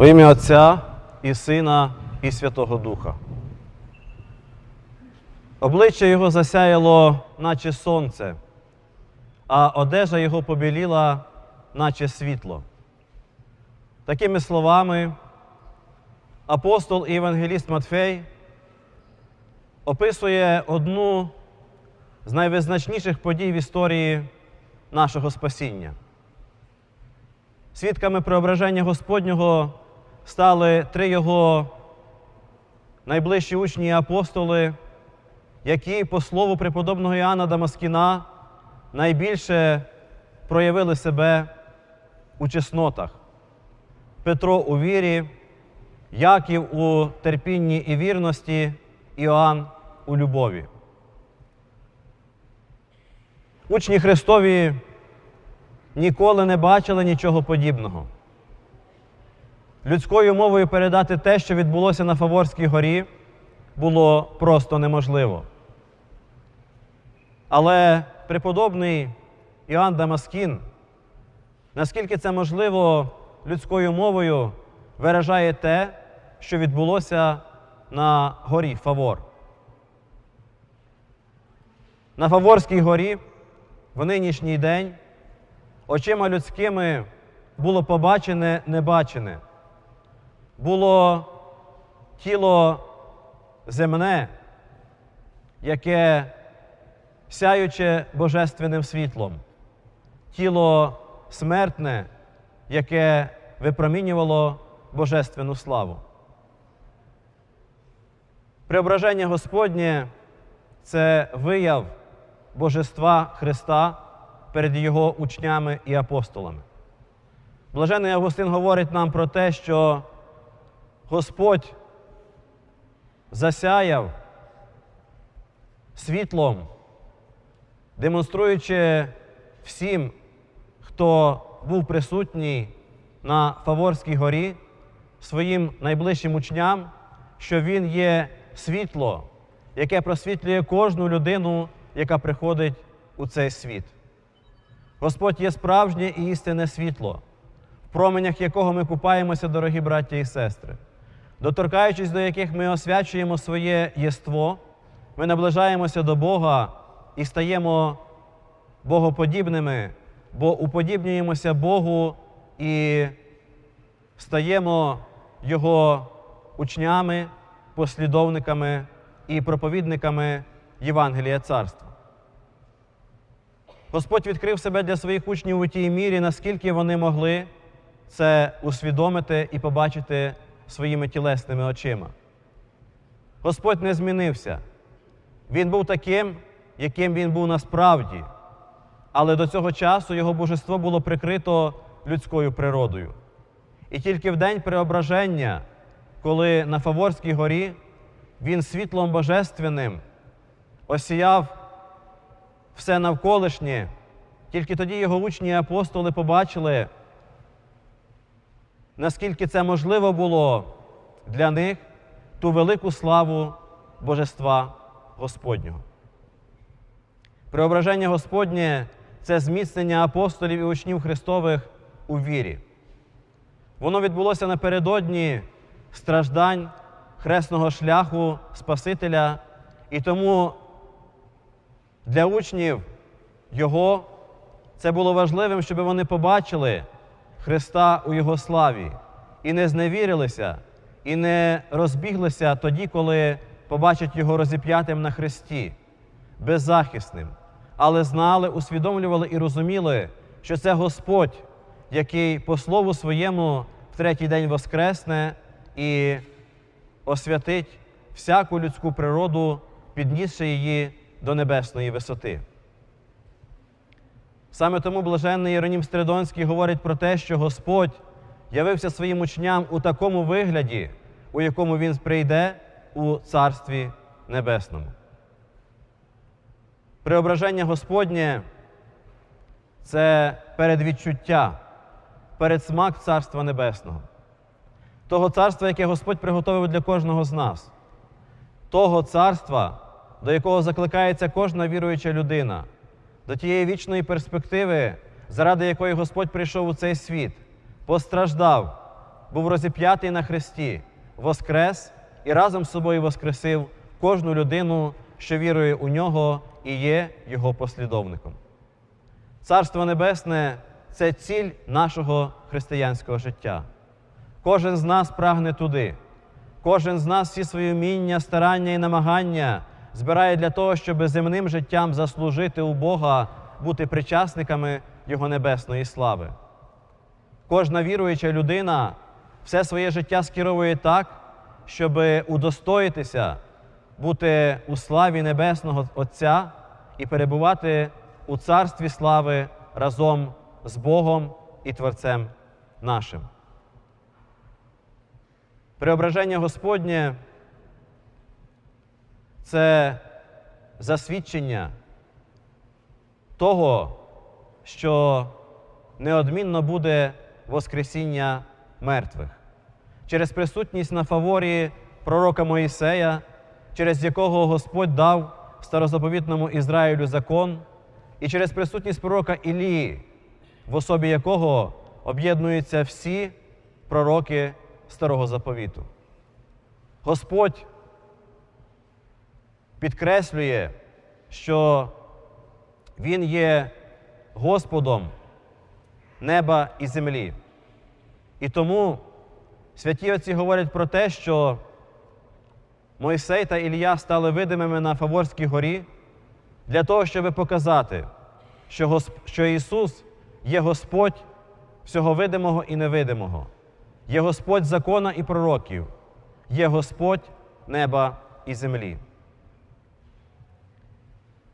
Во ім'я Отця і Сина, і Святого Духа. Обличчя його засяяло, наче сонце, а одежа його побіліла, наче світло. Такими словами, апостол і евангеліст Матфей описує одну з найвизначніших подій в історії нашого спасіння. Свідками преображення Господнього стали три його найближчі учні і апостоли, які, по слову преподобного Іоанна Дамаскіна, найбільше проявили себе у чеснотах. Петро у вірі, Яків у терпінні і вірності, Іоанн у любові. Учні Христові ніколи не бачили нічого подібного. Людською мовою передати те, що відбулося на Фаворській горі, було просто неможливо. Але преподобний Іоанн Дамаскін, наскільки це можливо людською мовою, виражає те, що відбулося на горі Фавор. На Фаворській горі в нинішній день очима людськими було побачене небачене. Було тіло земне, яке сяюче божественним світлом, тіло смертне, яке випромінювало божественну славу. Преображення Господнє це вияв Божества Христа перед Його учнями і апостолами. Блажений Августин говорить нам про те, що Господь засяяв світлом, демонструючи всім, хто був присутній на Фаворській горі, своїм найближчим учням, що Він є світло, яке просвітлює кожну людину, яка приходить у цей світ. Господь є справжнє і істинне світло, в променях якого ми купаємося, дорогі браття і сестри, доторкаючись до яких ми освячуємо своє єство, ми наближаємося до Бога і стаємо богоподібними, бо уподібнюємося Богу і стаємо Його учнями, послідовниками і проповідниками Євангелія Царства. Господь відкрив себе для своїх учнів у тій мірі, наскільки вони могли це усвідомити і побачити своїми тілесними очима. Господь не змінився. Він був таким, яким він був насправді, але до цього часу його божество було прикрито людською природою. І тільки в день преображення, коли на Фаворській горі він світлом божественним осіяв все навколишнє, тільки тоді його учні апостоли побачили, наскільки це можливо було для них ту велику славу Божества Господнього. Преображення Господнє це зміцнення апостолів і учнів Христових у вірі. Воно відбулося напередодні страждань хресного шляху Спасителя, і тому для учнів Його це було важливим, щоб вони побачили Христа у Його славі і не зневірилися, і не розбіглися тоді, коли побачать Його розіп'ятим на хресті, беззахисним, але знали, усвідомлювали і розуміли, що це Господь, який по слову своєму в третій день воскресне і освятить всяку людську природу, піднісши її до небесної висоти. Саме тому блаженний Єронім Стридонський говорить про те, що Господь явився своїм учням у такому вигляді, у якому Він прийде у Царстві Небесному. Преображення Господнє це передвідчуття, передсмак Царства Небесного, того царства, яке Господь приготовив для кожного з нас, того царства, до якого закликається кожна віруюча людина, до тієї вічної перспективи, заради якої Господь прийшов у цей світ, постраждав був розіп'ятий на хресті, воскрес і разом з собою воскресив кожну людину, що вірує у нього і є його послідовником. Царство Небесне це ціль нашого християнського життя. Кожен з нас прагне туди. Кожен з нас всі свої вміння, старання і намагання збирає для того, щоб земним життям заслужити у Бога, бути причасниками Його небесної слави. Кожна віруюча людина все своє життя скеровує так, щоб удостоїтися бути у славі Небесного Отця і перебувати у царстві слави разом з Богом і Творцем нашим. Преображення Господнє це засвідчення того, що неодмінно буде Воскресіння мертвих. Через присутність на фаворі пророка Моїсея, через якого Господь дав старозаповітному Ізраїлю закон, і через присутність пророка Ілії, в особі якого об'єднуються всі пророки Старого Заповіту. Господь підкреслює, що Він є Господом неба і землі. І тому святі отці говорять про те, що Мойсей та Ілля стали видимими на Фаворській горі для того, щоб показати, що, Госп... що Ісус є Господь всього видимого і невидимого, є Господь закона і пророків, є Господь неба і землі.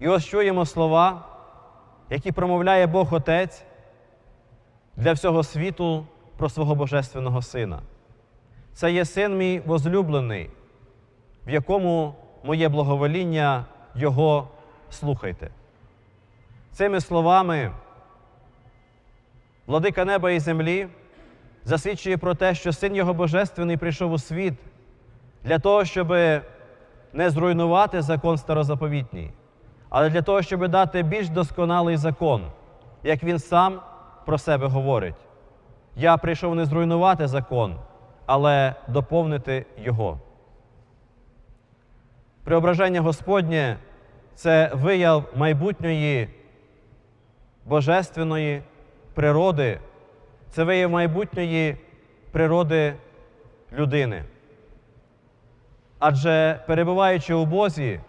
І ось чуємо слова, які промовляє Бог Отець для всього світу про свого Божественного Сина. Це є син мій возлюблений, в якому моє благовоління Його слухайте. Цими словами владика неба і землі засвідчує про те, що син Його Божественний прийшов у світ для того, щоб не зруйнувати закон старозаповітній, але для того, щоб дати більш досконалий закон, як він сам про себе говорить. Я прийшов не зруйнувати закон, але доповнити його. Преображення Господнє це вияв майбутньої божественної природи, це вияв майбутньої природи людини. Адже перебуваючи у Бозі,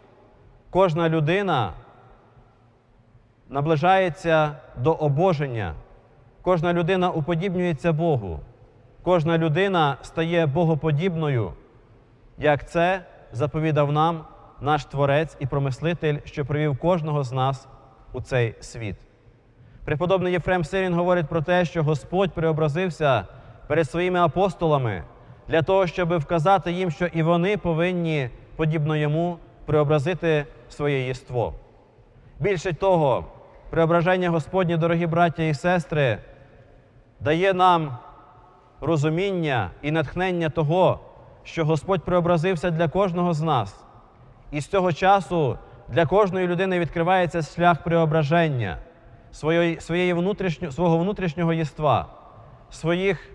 кожна людина наближається до обоження, кожна людина уподібнюється Богу, кожна людина стає богоподібною, як це заповідав нам наш Творець і промислитель, що привів кожного з нас у цей світ. Преподобний Єфрем Сирін говорить про те, що Господь преобразився перед своїми апостолами для того, щоб вказати їм, що і вони повинні, подібно йому, преобразити своє єство. Більше того, преображення Господнє, дорогі браття і сестри, дає нам розуміння і натхнення того, що Господь преобразився для кожного з нас. І з цього часу для кожної людини відкривається шлях преображення своєї, внутрішньо, свого внутрішнього єства, своїх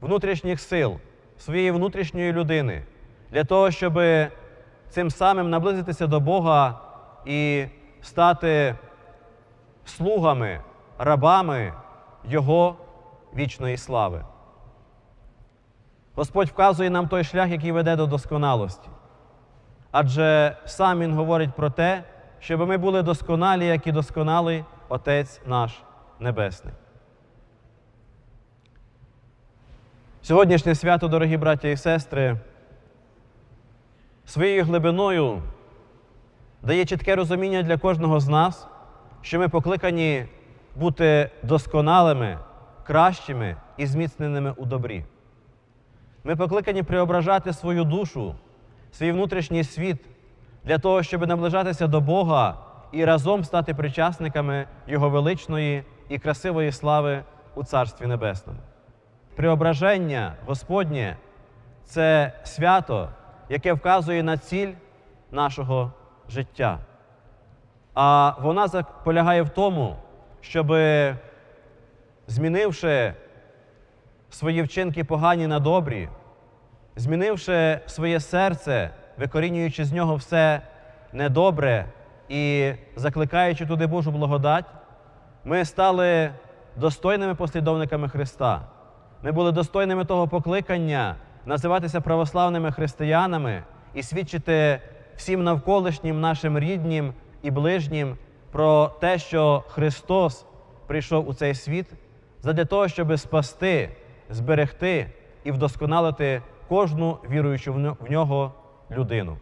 внутрішніх сил, своєї внутрішньої людини, для того, щоб цим самим наблизитися до Бога і стати слугами, рабами Його вічної слави. Господь вказує нам той шлях, який веде до досконалості. Адже сам Він говорить про те, щоб ми були досконалі, як і досконалий Отець наш Небесний. Сьогоднішнє свято, дорогі браття і сестри, своєю глибиною дає чітке розуміння для кожного з нас, що ми покликані бути досконалими, кращими і зміцненими у добрі. Ми покликані преображати свою душу, свій внутрішній світ для того, щоб наближатися до Бога і разом стати причасниками Його величної і красивої слави у Царстві Небесному. Преображення Господнє це свято, яке вказує на ціль нашого життя. А вона полягає в тому, щоб, змінивши свої вчинки погані на добрі, змінивши своє серце, викорінюючи з нього все недобре і закликаючи туди Божу благодать, ми стали достойними послідовниками Христа. Ми були достойними того покликання називатися православними християнами і свідчити всім навколишнім нашим ріднім і ближнім про те, що Христос прийшов у цей світ задля того, щоб спасти, зберегти і вдосконалити кожну віруючу в нього людину.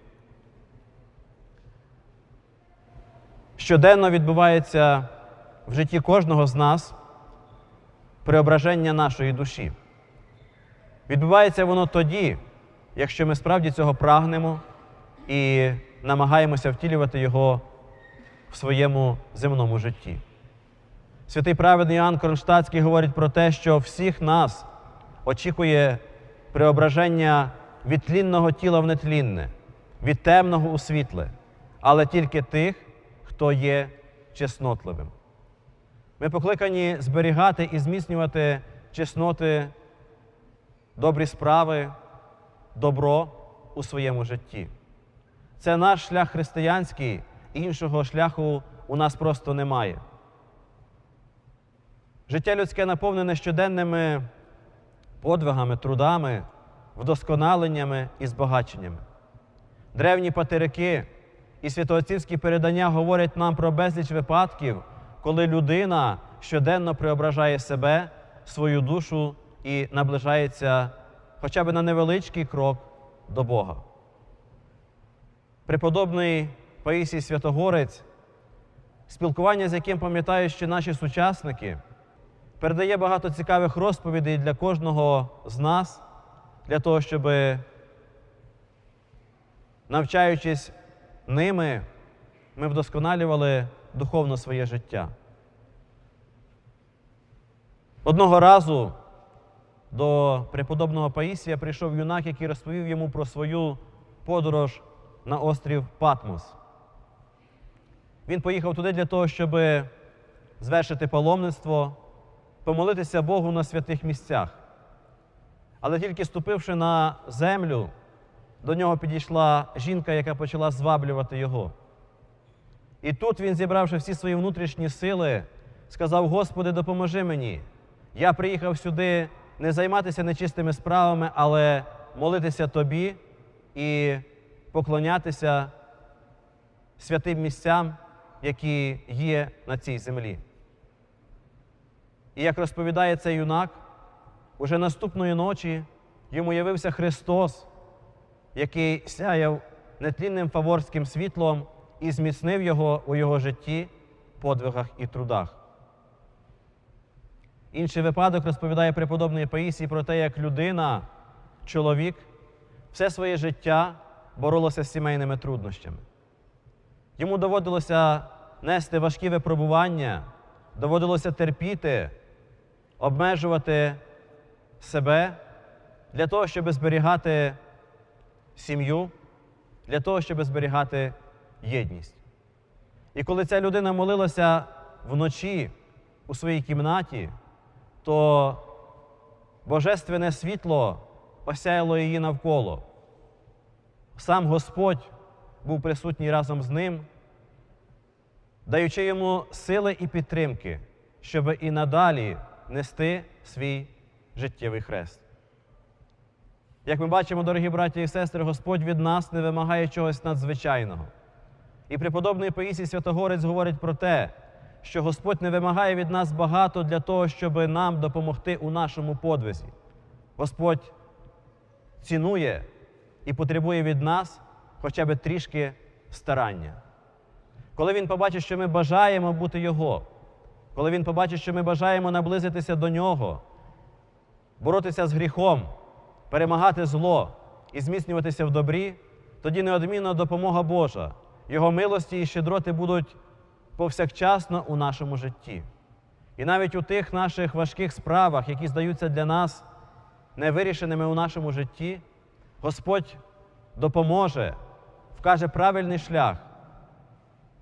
Щоденно відбувається в житті кожного з нас преображення нашої душі. Відбувається воно тоді, якщо ми справді цього прагнемо і намагаємося втілювати його в своєму земному житті. Святий праведний Іоанн Кронштадтський говорить про те, що всіх нас очікує преображення від тлінного тіла в нетлінне, від темного у світле, але тільки тих, хто є чеснотливим. Ми покликані зберігати і зміцнювати чесноти, добрі справи, добро у своєму житті. Це наш шлях християнський, іншого шляху у нас просто немає. Життя людське наповнене щоденними подвигами, трудами, вдосконаленнями і збагаченнями. Древні патерики і святоотцівські передання говорять нам про безліч випадків, коли людина щоденно преображає себе, свою душу і наближається хоча б на невеличкий крок до Бога. Преподобний Паїсій Святогорець, спілкування з яким пам'ятають ще наші сучасники, передає багато цікавих розповідей для кожного з нас, для того, щоб, навчаючись ними, ми вдосконалювали духовно своє життя. Одного разу до преподобного Паїсія прийшов юнак, який розповів йому про свою подорож на острів Патмос. Він поїхав туди для того, щоб звершити паломництво, помолитися Богу на святих місцях. Але тільки ступивши на землю, до нього підійшла жінка, яка почала зваблювати його. І тут він, зібравши всі свої внутрішні сили, сказав: Господи, допоможи мені. Я приїхав сюди не займатися нечистими справами, але молитися Тобі і поклонятися святим місцям, які є на цій землі. І як розповідає цей юнак, уже наступної ночі йому явився Христос, який сяяв нетлінним фаворським світлом і зміцнив його у його житті, подвигах і трудах. Інший випадок розповідає преподобний Паїсій про те, як людина, чоловік, все своє життя боролося з сімейними труднощами. Йому доводилося нести важкі випробування, доводилося терпіти, обмежувати себе для того, щоб зберігати сім'ю, для того, щоб зберігати єдність. І коли ця людина молилася вночі у своїй кімнаті, то божественне світло осяяло її навколо. Сам Господь був присутній разом з ним, даючи йому сили і підтримки, щоб і надалі нести свій життєвий хрест. Як ми бачимо, дорогі браті і сестри, Господь від нас не вимагає чогось надзвичайного. І преподобний Паїсій Святогорець говорить про те, що Господь не вимагає від нас багато для того, щоб нам допомогти у нашому подвизі. Господь цінує і потребує від нас хоча б трішки старання. Коли Він побачить, що ми бажаємо бути Його, коли Він побачить, що ми бажаємо наблизитися до Нього, боротися з гріхом, перемагати зло і зміцнюватися в добрі, тоді неодмінно допомога Божа, Його милості і щедроти будуть повсякчасно у нашому житті. І навіть у тих наших важких справах, які здаються для нас невирішеними у нашому житті, Господь допоможе, вкаже правильний шлях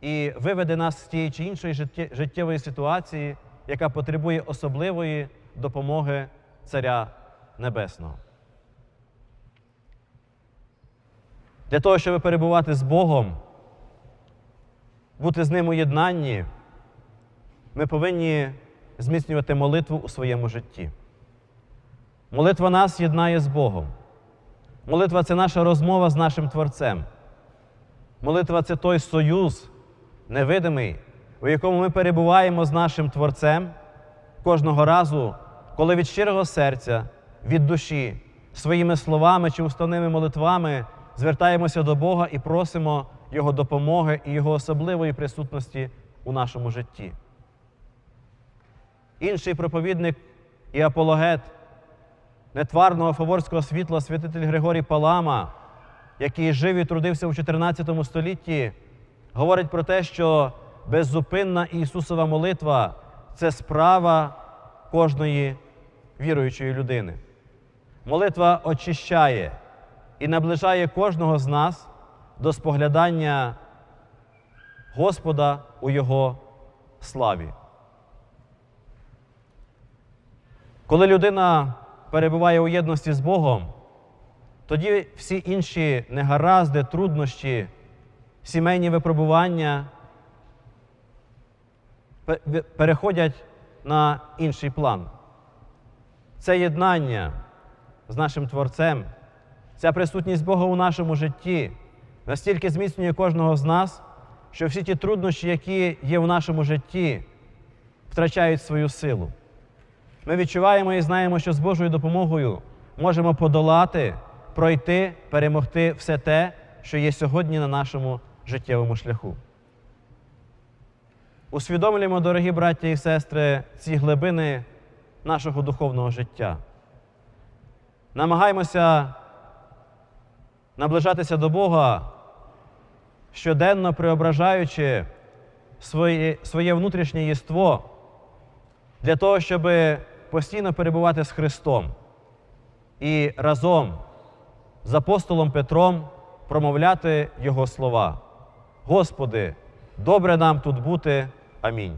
і виведе нас з тієї чи іншої життєвої ситуації, яка потребує особливої допомоги Царя Небесного. Для того, щоб перебувати з Богом, бути з ним у єднанні, ми повинні зміцнювати молитву у своєму житті. Молитва нас єднає з Богом. Молитва це наша розмова з нашим Творцем. Молитва це той союз невидимий, у якому ми перебуваємо з нашим Творцем кожного разу, коли від щирого серця, від душі, своїми словами чи уставними молитвами звертаємося до Бога і просимо Його допомоги і Його особливої присутності у нашому житті. Інший проповідник і апологет нетварного фаворського світла святитель Григорій Палама, який жив і трудився у 14 столітті, говорить про те, що беззупинна Ісусова молитва це справа кожної віруючої людини. Молитва очищає і наближає кожного з нас до споглядання Господа у Його славі. Коли людина перебуває у єдності з Богом, тоді всі інші негаразди, труднощі, сімейні випробування переходять на інший план. Це єднання з нашим Творцем, ця присутність Бога у нашому житті настільки зміцнює кожного з нас, що всі ті труднощі, які є в нашому житті, втрачають свою силу. Ми відчуваємо і знаємо, що з Божою допомогою можемо подолати, пройти, перемогти все те, що є сьогодні на нашому життєвому шляху. Усвідомлюємо, дорогі браття і сестри, ці глибини нашого духовного життя. Намагаємося наближатися до Бога, щоденно преображаючи своє, своє внутрішнє єство для того, щоб постійно перебувати з Христом і разом з апостолом Петром промовляти Його слова. Господи, добре нам тут бути. Амінь.